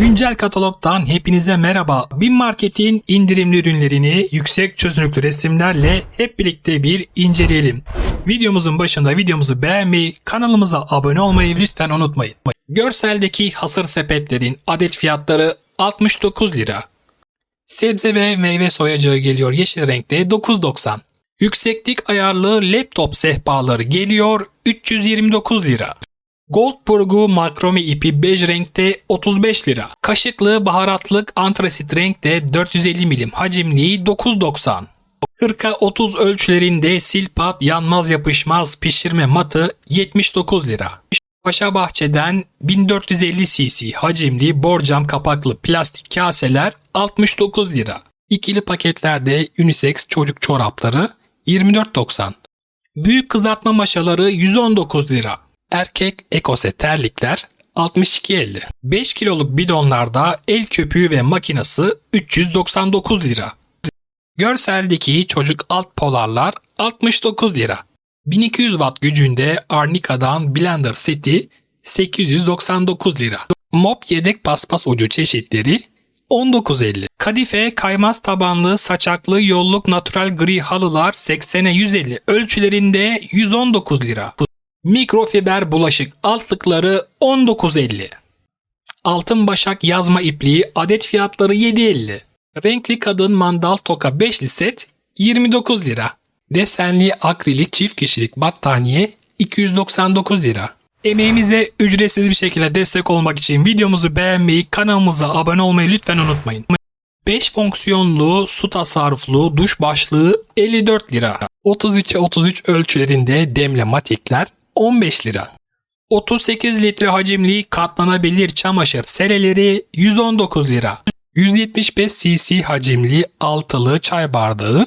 Güncel katalogdan hepinize merhaba. Bin Market'in indirimli ürünlerini yüksek çözünürlüklü resimlerle hep birlikte bir inceleyelim. Videomuzun başında videomuzu beğenmeyi, kanalımıza abone olmayı lütfen unutmayın. Görseldeki hasır sepetlerin adet fiyatları 69 lira. Sebze ve meyve soyacağı geliyor yeşil renkte 9.90. Yükseklik ayarlı laptop sehpaları geliyor 329 lira. Goldburg'u makrome ipi bej renkte 35 lira. Kaşıklı baharatlık antrasit renkte 450 milim hacimli 9.90. 40'a 30 ölçülerinde silpat yanmaz yapışmaz pişirme matı 79 lira. Paşa Bahçe'den 1450 cc hacimli borcam kapaklı plastik kaseler 69 lira. İkili paketlerde unisex çocuk çorapları 24.90. Büyük kızartma maşaları 119 lira. Erkek ekose terlikler 62.50. 5 kiloluk bidonlarda el köpüğü ve makinası 399 lira. Görseldeki çocuk alt polarlar 69 lira. 1200 watt gücünde Arnica'dan blender seti 899 lira. Mop yedek paspas ucu çeşitleri 19.50. Kadife kaymaz tabanlı saçaklı yolluk natural gri halılar 80'e 150 ölçülerinde 119 lira. Mikrofiber bulaşık altlıkları 19.50. Altın başak yazma ipliği adet fiyatları 7.50. Renkli kadın mandal toka 5'li set 29 lira. Desenli akrilik çift kişilik battaniye 299 lira. Emeğimize ücretsiz bir şekilde destek olmak için videomuzu beğenmeyi, kanalımıza abone olmayı lütfen unutmayın. 5 fonksiyonlu su tasarruflu duş başlığı 54 lira. 33'e 33 ölçülerinde demlematikler 15 lira. 38 litre hacimli katlanabilir çamaşır sereleri 119 lira. 175 cc hacimli altılı çay bardağı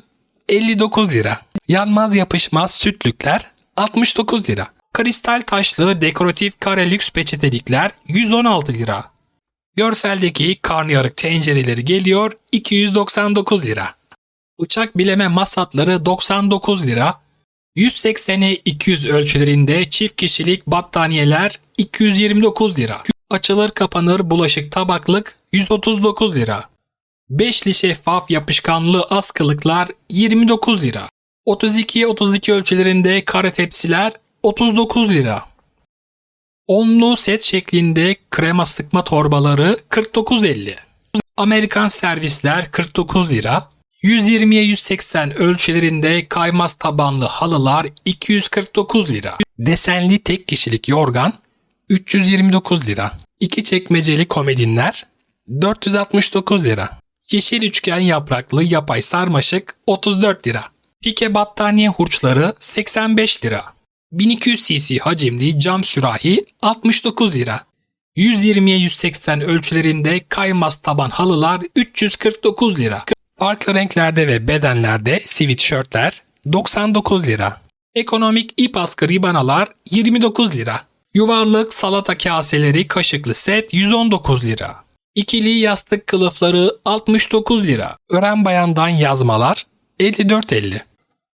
59 lira. Yanmaz yapışmaz sütlükler 69 lira. Kristal taşlı dekoratif kare lüks peçetelikler 116 lira. Görseldeki karnıyarık tencereleri geliyor 299 lira. Uçak bileme masatları 99 lira. 180'e 200 ölçülerinde çift kişilik battaniyeler 229 lira. Açılır kapanır bulaşık tabaklık 139 lira. Beşli şeffaf yapışkanlı askılıklar 29 lira. 32'ye 32 ölçülerinde kare tepsiler 39 lira. Onlu set şeklinde krema sıkma torbaları 49.50. Amerikan servisler 49 lira. 120'ye 180 ölçülerinde kaymaz tabanlı halılar 249 lira. Desenli tek kişilik yorgan 329 lira. İki çekmeceli komodinler 469 lira. Yeşil üçgen yapraklı yapay sarmaşık 34 lira. Pike battaniye hurçları 85 lira. 1200 cc hacimli cam sürahi 69 lira. 120'ye 180 ölçülerinde kaymaz taban halılar 349 lira. Farklı renklerde ve bedenlerde sweatshirtler 99 lira. Ekonomik ip askı ribanalar 29 lira. Yuvarlık salata kaseleri kaşıklı set 119 lira. İkili yastık kılıfları 69 lira. Ören bayandan yazmalar 54.50.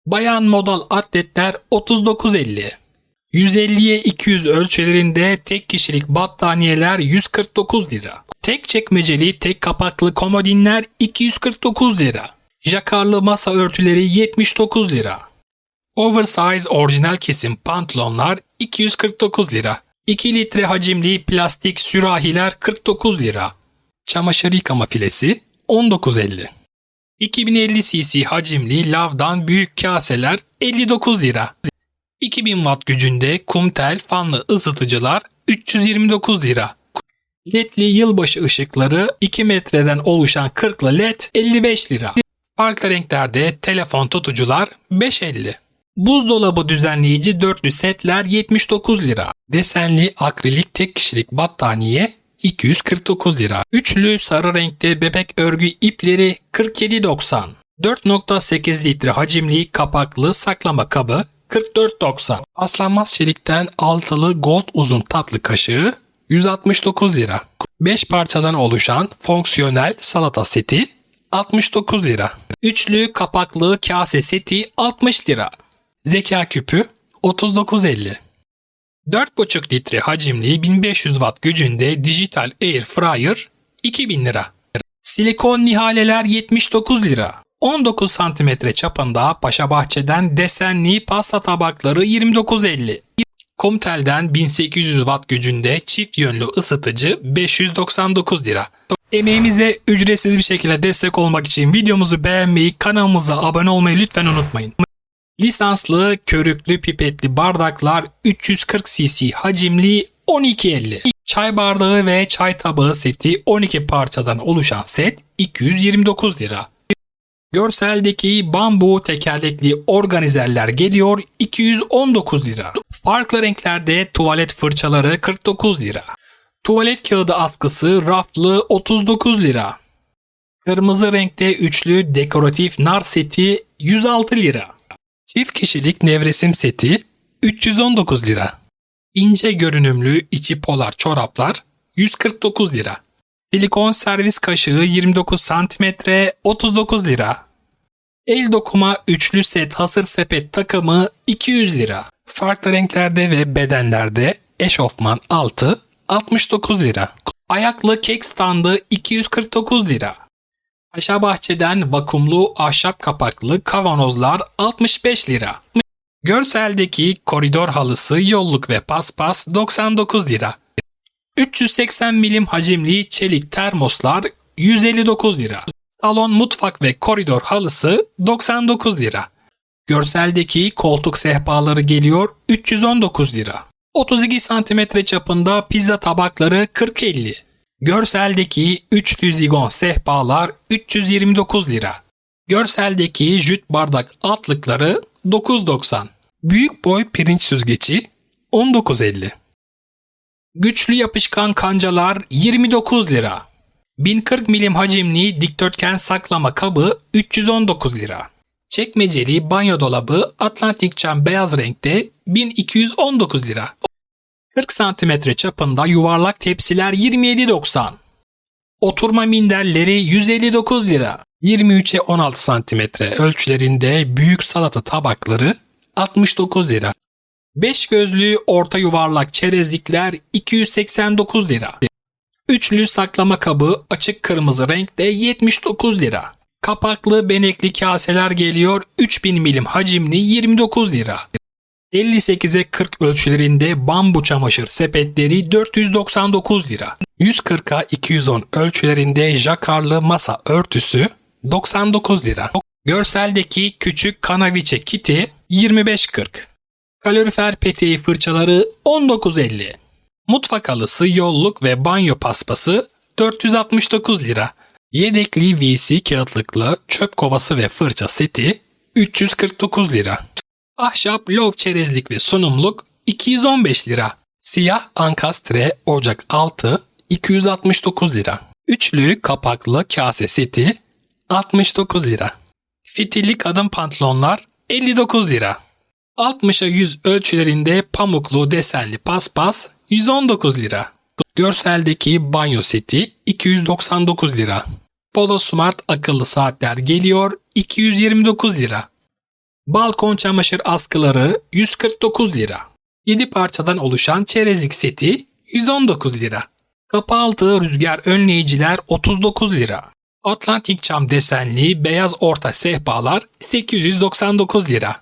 Bayan modal atletler 39.50. 150'ye 200 ölçülerinde tek kişilik battaniyeler 149 lira. Tek çekmeceli tek kapaklı komodinler 249 lira. Jakarlı masa örtüleri 79 lira. Oversize orijinal kesim pantolonlar 249 lira. 2 litre hacimli plastik sürahiler 49 lira. Çamaşır yıkama filesi 19.50. 2050 cc hacimli lavdan büyük kaseler 59 lira. 2000 watt gücünde kumtel fanlı ısıtıcılar 329 lira. LED'li yılbaşı ışıkları 2 metreden oluşan 40'lı LED 55 lira. Farklı renklerde telefon tutucular 5.50. Buzdolabı düzenleyici dörtlü setler 79 lira. Desenli akrilik tek kişilik battaniye 249 lira. Üçlü sarı renkte bebek örgü ipleri 47.90. 4.8 litre hacimli kapaklı saklama kabı 44.90. Aslanmaz çelikten altılı gold uzun tatlı kaşığı 169 lira. 5 parçadan oluşan fonksiyonel salata seti 69 lira. Üçlü kapaklı kase seti 60 lira. Zeka küpü 39.50. 4,5 litre hacimli 1500 watt gücünde dijital air fryer 2000 lira. Silikon nihaleler 79 lira. 19 santimetre çapında Paşa Bahçe'den desenli pasta tabakları 29.50. Komtel'den 1800 watt gücünde çift yönlü ısıtıcı 599 lira. Emeğimize ücretsiz bir şekilde destek olmak için videomuzu beğenmeyi, kanalımıza abone olmayı lütfen unutmayın. Lisanslı körüklü pipetli bardaklar 340 cc hacimli 12.50. Çay bardağı ve çay tabağı seti 12 parçadan oluşan set 229 lira. Görseldeki bambu tekerlekli organizerler geliyor 219 lira. Farklı renklerde tuvalet fırçaları 49 lira. Tuvalet kağıdı askısı raflı 39 lira. Kırmızı renkte üçlü dekoratif nar seti 106 lira. Çift kişilik nevresim seti 319 lira. İnce görünümlü içi polar çoraplar 149 lira. Silikon servis kaşığı 29 cm 39 lira. El dokuma üçlü set hasır sepet takımı 200 lira. Farklı renklerde ve bedenlerde eşofman altı 69 lira. Ayaklı kek standı 249 lira. Paşa Bahçe'den vakumlu ahşap kapaklı kavanozlar 65 lira. Görseldeki koridor halısı yolluk ve paspas 99 lira. 380 milim hacimli çelik termoslar 159 lira. Salon mutfak ve koridor halısı 99 lira. Görseldeki koltuk sehpaları geliyor 319 lira. 32 santimetre çapında pizza tabakları 40-50. Görseldeki üçlü zigon sehpalar 329 lira. Görseldeki jüt bardak altlıkları 9.90. Büyük boy pirinç süzgeci 19.50. Güçlü yapışkan kancalar 29 lira. 1040 milim hacimli dikdörtgen saklama kabı 319 lira. Çekmeceli banyo dolabı Atlantik cam beyaz renkte 1219 lira. 40 santimetre çapında yuvarlak tepsiler 27.90. Oturma minderleri 159 lira. 23'e 16 santimetre ölçülerinde büyük salata tabakları 69 lira. 5 gözlü orta yuvarlak çerezlikler 289 lira. Üçlü saklama kabı açık kırmızı renkte 79 lira. Kapaklı benekli kaseler geliyor 3000 milim hacimli 29 lira. 58'e 40 ölçülerinde bambu çamaşır sepetleri 499 lira. 140'a 210 ölçülerinde jakarlı masa örtüsü 99 lira. Görseldeki küçük kanaviçe kiti 25.40. Kalorifer peteği fırçaları 19.50. Mutfak halısı, yolluk ve banyo paspası 469 lira. Yedekli VC kağıtlıklı çöp kovası ve fırça seti 349 lira. Ahşap lov çerezlik ve sunumluk 215 lira. Siyah ankastre ocak altı 269 lira. Üçlü kapaklı kase seti 69 lira. Fitilli kadın pantolonlar 59 lira. 60'a 100 ölçülerinde pamuklu desenli paspas 119 lira. Görseldeki banyo seti 299 lira. Polo Smart akıllı saatler geliyor 229 lira. Balkon çamaşır askıları 149 lira. 7 parçadan oluşan çerezlik seti 119 lira. Kapı altı rüzgar önleyiciler 39 lira. Atlantik cam desenli beyaz orta sehpalar 899 lira.